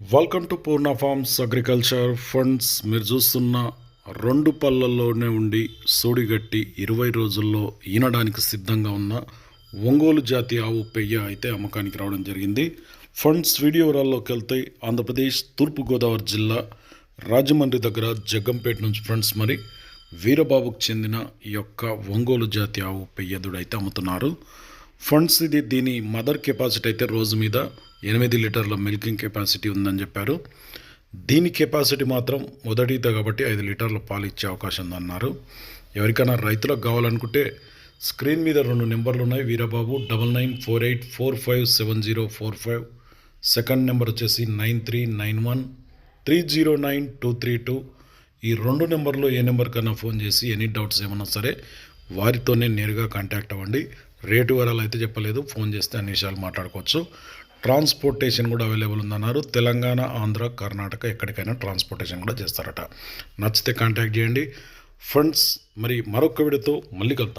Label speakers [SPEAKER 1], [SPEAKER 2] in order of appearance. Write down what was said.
[SPEAKER 1] Welcome to Purna farms agriculture funds మీరు చూస్తున్న రెండు పళ్ళల్లోనే ఉండి సోడిగట్టి ఇరవై రోజుల్లో ఈనడానికి సిద్ధంగా ఉన్న ఒంగోలు జాతి ఆవు పెయ్య అయితే అమ్మకానికి రావడం జరిగింది. ఫండ్స్ వీడియో వివరాల్లోకి వెళ్తే ఆంధ్రప్రదేశ్ తూర్పుగోదావరి జిల్లా రాజమండ్రి దగ్గర జగ్గంపేట నుంచి ఫ్రెండ్స్ మరి వీరబాబుకు చెందిన ఈ యొక్క ఒంగోలు జాతి ఆవు పెయ్యదుడు అయితే అమ్ముతున్నారు. ఫండ్స్ ఇది దీని మదర్ కెపాసిటీ అయితే రోజు మీద ఎనిమిది లీటర్ల మిల్కింగ్ కెపాసిటీ ఉందని చెప్పారు. దీని కెపాసిటీ మాత్రం మొదటిదే కాబట్టి ఐదు లీటర్ల పాలు ఇచ్చే అవకాశం ఉందన్నారు. ఎవరికైనా రైతులకు కావాలనుకుంటే స్క్రీన్ మీద రెండు నెంబర్లు ఉన్నాయి. Veerababu double nine four eight four five seven zero four five. Second number వచ్చేసి nine three nine one three zero nine two three two. ఈ రెండు నెంబర్లో ఏ నెంబర్ కన్నా ఫోన్ చేసి ఎనీ డౌట్స్ ఏమన్నా సరే వారితోనే నేరుగా కాంటాక్ట్ అవ్వండి. రేటు వివరాలు అయితే చెప్పలేదు. ఫోన్ చేస్తే అన్ని విషయాలు మాట్లాడుకోవచ్చు. ట్రాన్స్పోర్టేషన్ కూడా అవైలబుల్ ఉందన్నారు. తెలంగాణ ఆంధ్ర కర్ణాటక ఎక్కడికైనా ట్రాన్స్పోర్టేషన్ కూడా చేస్తారట. నచ్చితే కాంటాక్ట్ చేయండి. ఫ్రెండ్స్ మరి మరొక వీడియోతో మళ్ళీ కలుద్దాం.